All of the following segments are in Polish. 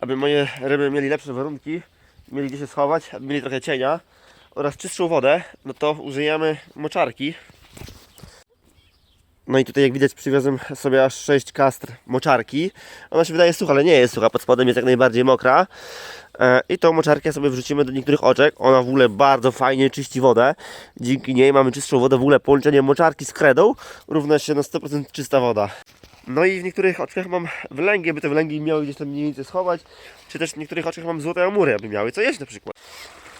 aby moje ryby mieli lepsze warunki, mieli gdzie się schować, aby mieli trochę cienia oraz czystszą wodę, no to użyjemy moczarki. No i tutaj jak widać przywiozłem sobie aż 6 kastr moczarki. Ona się wydaje sucha, ale nie jest sucha, pod spodem jest jak najbardziej mokra. E, I tą moczarkę sobie wrzucimy do niektórych oczek. Ona w ogóle bardzo fajnie czyści wodę. Dzięki niej mamy czystszą wodę. W ogóle połączenie moczarki z kredą równa się na 100% czysta woda. No i w niektórych oczkach mam wylęgi, aby te wylęgi miały gdzieś tam mniej więcej schować. Czy też w niektórych oczkach mam złote amury, aby miały co jeść na przykład.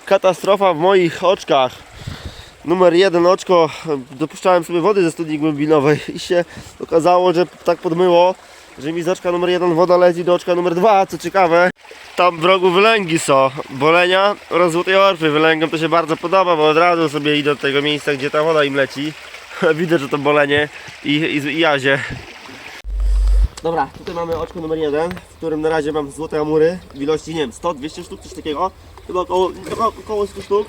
Katastrofa w moich oczkach. Numer jeden oczko, dopuszczałem sobie wody ze studni głębinowej i się okazało, że tak podmyło, że mi z oczka numer jeden woda leci do oczka numer dwa, co ciekawe. Tam w rogu wylęgi są, bolenia oraz złotej orfy. Wylęgom to się bardzo podoba, bo od razu sobie idą do tego miejsca, gdzie ta woda im leci. Widzę, że to bolenie i, i, i jazie. Dobra, tutaj mamy oczko numer jeden, w którym na razie mam złote amury w ilości, nie wiem, 100-200 sztuk, coś takiego. Chyba około, około 100 sztuk.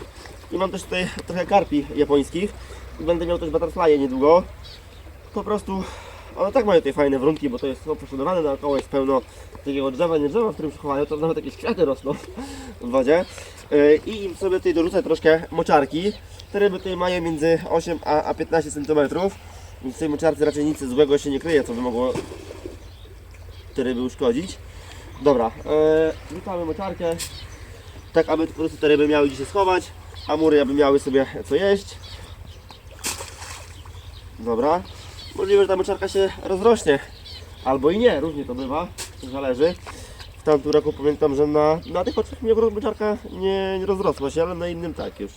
I mam też tutaj trochę karpi japońskich. I będę miał też butterfly niedługo. Po prostu one tak mają tutaj fajne warunki, bo to jest oproszkodowane naokoło, jest pełno takiego drzewa, nie drzewa, w którym się chowają, to nawet jakieś kwiaty rosną w wodzie. Yy, I im sobie tutaj dorzucę troszkę moczarki. Te ryby tutaj mają między 8 a, a 15 cm. Więc w tej moczarce raczej nic złego się nie kryje, co by mogło te ryby uszkodzić. Dobra, yy, wrzucamy moczarkę, tak aby po prostu te ryby miały gdzie się schować, a mury aby miały sobie co jeść. Dobra, możliwe, że ta moczarka się rozrośnie, albo i nie, różnie to bywa, zależy. W tamtym roku pamiętam, że na, na tych oczach mnie moczarka nie, nie rozrosła się, ale na innym tak już.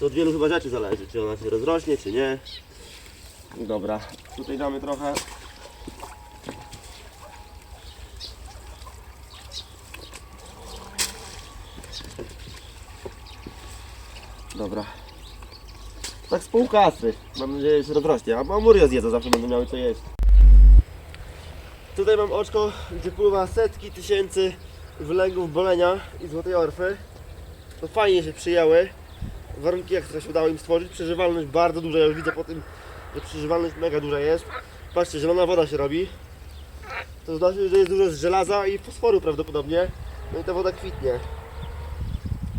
To od wielu chyba rzeczy zależy, czy ona się rozrośnie, czy nie. Dobra, tutaj damy trochę Dobra. Tak z pół kasy. Mam nadzieję, że się rozrośnie. A amury zjedzą, zawsze będą miały co jeść. Tutaj mam oczko, gdzie pływa setki tysięcy wylęgów bolenia i złotej orfy. To fajnie się przyjęły. Warunki jak się udało im stworzyć. Przeżywalność bardzo duża. Ja już widzę po tym, że przeżywalność mega duża jest. Patrzcie, zielona woda się robi. To znaczy, że jest dużo z żelaza i fosforu prawdopodobnie. No i ta woda kwitnie.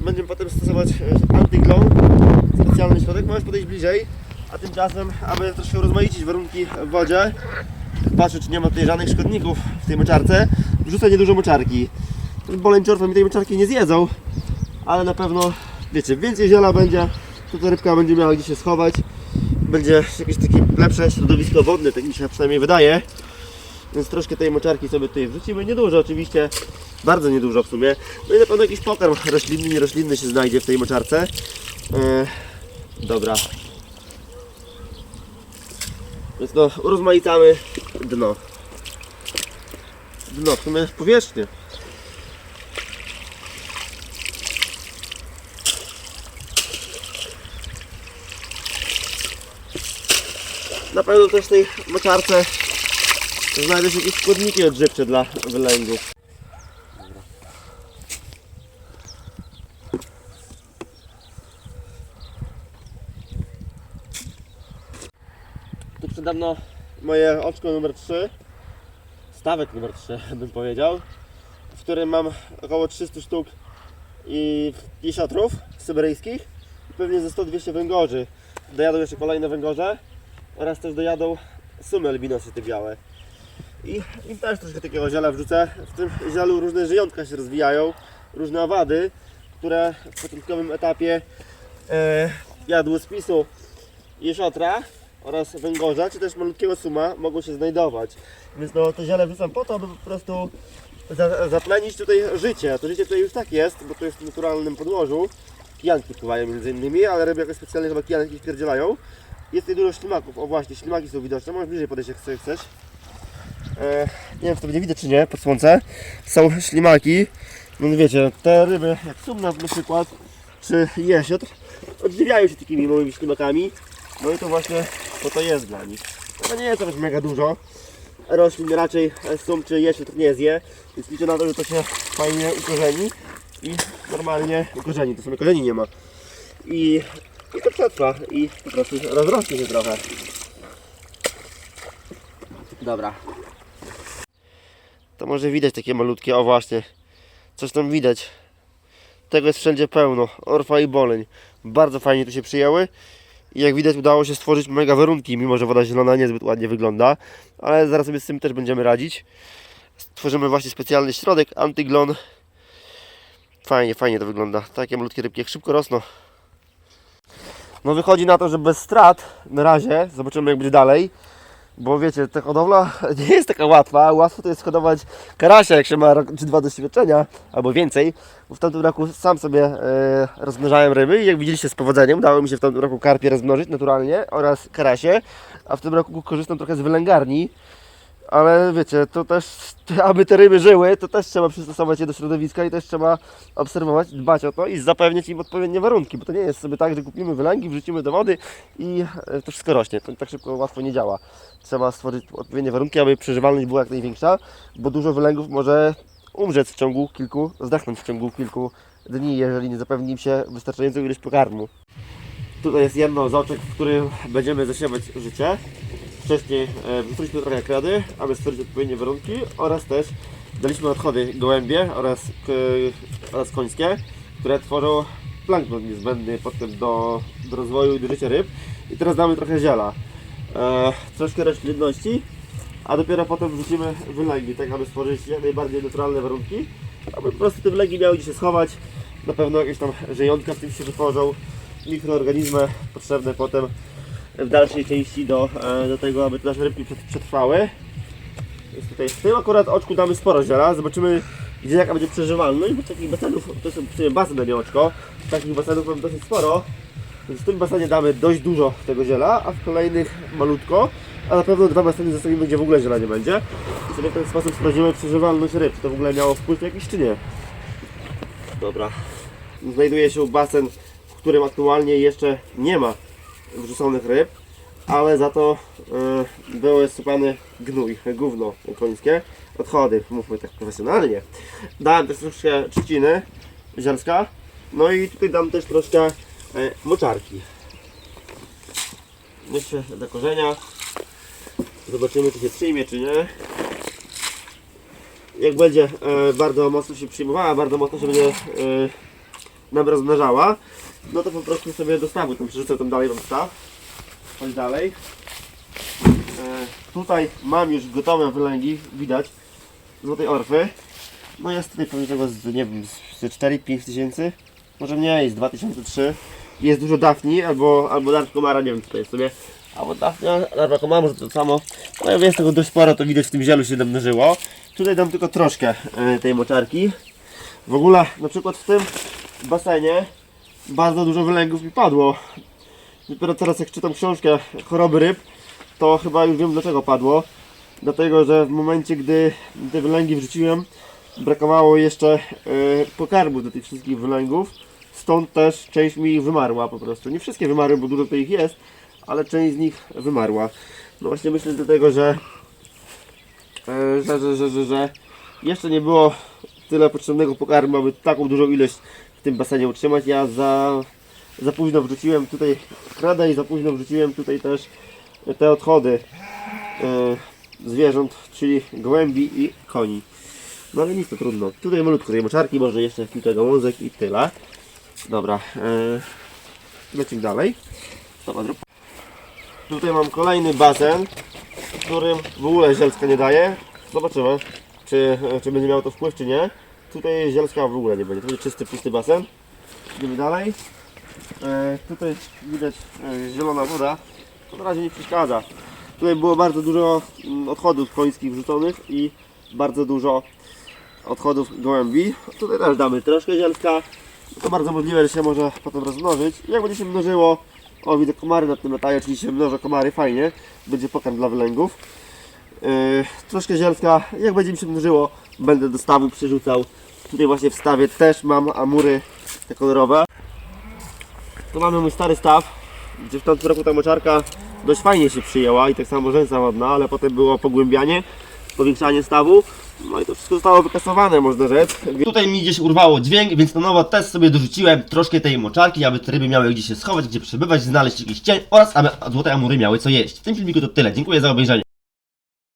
Będziemy potem stosować e, anti-glow, specjalny środek, możesz podejść bliżej, a tymczasem, aby troszkę urozmaicić warunki w wodzie, patrzę czy nie ma tutaj żadnych szkodników w tej moczarce, wrzucę niedużo moczarki. Bolęciorfa mi tej moczarki nie zjedzą, ale na pewno, wiecie, więcej ziela będzie, to ta rybka będzie miała gdzie się schować, będzie jakieś takie lepsze środowisko wodne, tak mi się przynajmniej wydaje. Więc troszkę tej moczarki sobie tutaj wrzucimy, niedużo oczywiście, bardzo niedużo w sumie. No i na pewno jakiś pokarm roślinny, nieroślinny się znajdzie w tej moczarce. E, dobra. Więc no, urozmaicamy dno. Dno, w sumie powierzchnię. Na pewno też w tej moczarce znajdą się jakieś składniki odżywcze dla wylęgów. Tu przede moje oczko numer 3, stawek numer 3 bym powiedział, w którym mam około 300 sztuk i jesiotrów syberyjskich i pewnie ze 100-200 węgorzy. Dojadą jeszcze kolejne węgorze oraz też dojadą sumy albinosy te białe. I im też troszkę takiego ziela wrzucę. W tym zielu różne żyjątka się rozwijają, różne owady, które w początkowym etapie e, jadły spisu jesiotra oraz węgorza, czy też malutkiego suma mogą się znajdować. Więc no, to ziele wrzucam po to, aby po prostu za, zaplenić tutaj życie. To życie tutaj już tak jest, bo to jest w naturalnym podłożu. Kijanki pływają między innymi, ale ryby jakoś specjalnie chyba kijanki wpierdzielają. Jest tutaj dużo ślimaków. O właśnie, ślimaki są widoczne. Możesz bliżej podejść jak chcesz. E, nie wiem, czy to będzie widać czy nie, pod słońce. Są ślimaki. No wiecie, te ryby, jak sumna na przykład, czy jesiotr, odżywiają się takimi małymi ślimakami. No i to właśnie po to jest dla nich. To nie jest też mega dużo. Roślin raczej sum czy jesiotr nie zje, więc liczę na to, że to się fajnie ukorzeni i normalnie ukorzeni. To sobie korzeni nie ma. I, i to przetrwa i po prostu rozrośnie się trochę. Dobra, to może widać takie malutkie, o właśnie, coś tam widać. Tego jest wszędzie pełno, orfa i boleń. Bardzo fajnie tu się przyjęły. I jak widać udało się stworzyć mega warunki, mimo że woda zielona niezbyt ładnie wygląda. Ale zaraz sobie z tym też będziemy radzić. Stworzymy właśnie specjalny środek, antyglon. Fajnie, fajnie to wygląda. Takie malutkie rybki jak szybko rosną. No wychodzi na to, że bez strat na razie, zobaczymy jak będzie dalej. Bo wiecie, ta hodowla nie jest taka łatwa. Łatwo to jest hodować karasia, jak się ma rok czy dwa doświadczenia, albo więcej. Bo w tamtym roku sam sobie e, rozmnażałem ryby i jak widzieliście z powodzeniem, udało mi się w tamtym roku karpie rozmnożyć naturalnie oraz karasie. A w tym roku korzystam trochę z wylęgarni. Ale wiecie, to też, aby te ryby żyły, to też trzeba przystosować je do środowiska i też trzeba obserwować, dbać o to i zapewnić im odpowiednie warunki, bo to nie jest sobie tak, że kupimy wylęgi, wrzucimy do wody i e, to wszystko rośnie. To tak szybko, łatwo nie działa. Trzeba stworzyć odpowiednie warunki, aby przeżywalność była jak największa, bo dużo wylęgów może umrzeć w ciągu kilku, zdechnąć w ciągu kilku dni, jeżeli nie zapewni im się wystarczającą ilość pokarmu. Tutaj jest jedno z oczek, w którym będziemy zasiewać życie. Wcześniej e, wytruliśmy trochę kredy, aby stworzyć odpowiednie warunki oraz też daliśmy odchody gołębie oraz, oraz końskie, które tworzą plankton niezbędny potem do, do rozwoju i do życia ryb. I teraz damy trochę ziela, e, troszkę roślinności, a dopiero potem wrzucimy wylęgi, tak aby stworzyć jak najbardziej naturalne warunki, aby po prostu te wylęgi miały gdzie się schować. Na pewno jakieś tam żyjątka w tym się wytworzą, mikroorganizmy potrzebne potem w dalszej części do, e, do tego, aby te nasze rybki przet- przetrwały. Jest tutaj w tym. Akurat oczku damy sporo ziela, zobaczymy gdzie jaka będzie przeżywalność, bo takich basenów, to jest w sumie basen nie oczko, takich basenów mamy dosyć sporo, więc w tym basenie damy dość dużo tego ziela, a w kolejnych malutko, a na pewno dwa baseny zostawimy, gdzie w ogóle ziela nie będzie. I sobie w ten sposób sprawdzimy przeżywalność ryb, czy to w ogóle miało wpływ jakiś czy nie. Dobra, znajduje się basen, w którym aktualnie jeszcze nie ma wrzuconych ryb, ale za to y, były sypany gnój, gówno końskie, odchody, mówmy tak profesjonalnie. Dałem też troszkę trzciny zielska, no i tutaj dam też troszkę y, moczarki. Jeszcze do korzenia. Zobaczymy czy się przyjmie czy nie. Jak będzie e, bardzo mocno się przyjmowała, bardzo mocno się będzie e, nam rozmnażała, no to po prostu sobie do stawu tam przerzucę tam dalej mam staw. Chodź dalej. E, tutaj mam już gotowe wylęgi, widać, złotej orfy. No jest tutaj pewnie tego z, nie wiem, z 4-5 tysięcy, może mniej, z 2003. Jest dużo dafni, albo, albo larw komara, nie wiem co to jest sobie. Albo dafnia, larwa komara, może to samo. No ja jest tego dość sporo, to widać w tym zielu się namnożyło. Tutaj dam tylko troszkę e, tej moczarki. W ogóle na przykład w tym basenie bardzo dużo wylęgów mi padło. Dopiero teraz jak czytam książkę Choroby ryb, to chyba już wiem dlaczego padło. Dlatego, że w momencie gdy te wylęgi wrzuciłem, brakowało jeszcze e, pokarmu do tych wszystkich wylęgów. Stąd też część mi wymarła po prostu. Nie wszystkie wymarły, bo dużo tutaj ich jest, ale część z nich wymarła. No właśnie myślę dlatego, że, e, że, że, że, że, że jeszcze nie było tyle potrzebnego pokarmu, aby taką dużą ilość w tym basenie utrzymać. Ja za, za późno wrzuciłem tutaj kradę i za późno wrzuciłem tutaj też te odchody e, zwierząt, czyli gołębi i koni. No ale nic to trudno. Tutaj malutko tej moczarki, może jeszcze kilka gałązek i tyle. Dobra, e, lecimy dalej. Dobra, drób. Tutaj mam kolejny basen, w którym w ogóle zielska nie daje. Zobaczymy, czy, czy będzie miało to wpływ, czy nie. Tutaj zielska w ogóle nie będzie. To będzie czysty, pusty basen. Idziemy dalej. E, tutaj widać e, zielona woda. To na razie nie przeszkadza. Tutaj było bardzo dużo mm, odchodów końskich wrzuconych i bardzo dużo odchodów gołębi. Tutaj też damy troszkę zielska. To bardzo możliwe, że się może potem rozmnożyć. Jak będzie się mnożyło, o widzę komary nad tym latają, czyli się mnożą komary, fajnie. Będzie pokarm dla wylęgów. Yy, troszkę zielska, jak będzie mi się mnożyło, będę do stawu przerzucał. Tutaj właśnie w stawie też mam amury te kolorowe. Tu mamy mój stary staw, gdzie w tamtym roku ta moczarka dość fajnie się przyjęła i tak samo rzęsa ładna, ale potem było pogłębianie, powiększanie stawu. No i to wszystko zostało wykasowane, można rzec. Tutaj mi gdzieś urwało dźwięk, więc na nowo też sobie dorzuciłem troszkę tej moczarki, aby te ryby miały gdzie się schować, gdzie przebywać, znaleźć jakiś cień oraz aby złote amury miały co jeść. W tym filmiku to tyle. Dziękuję za obejrzenie.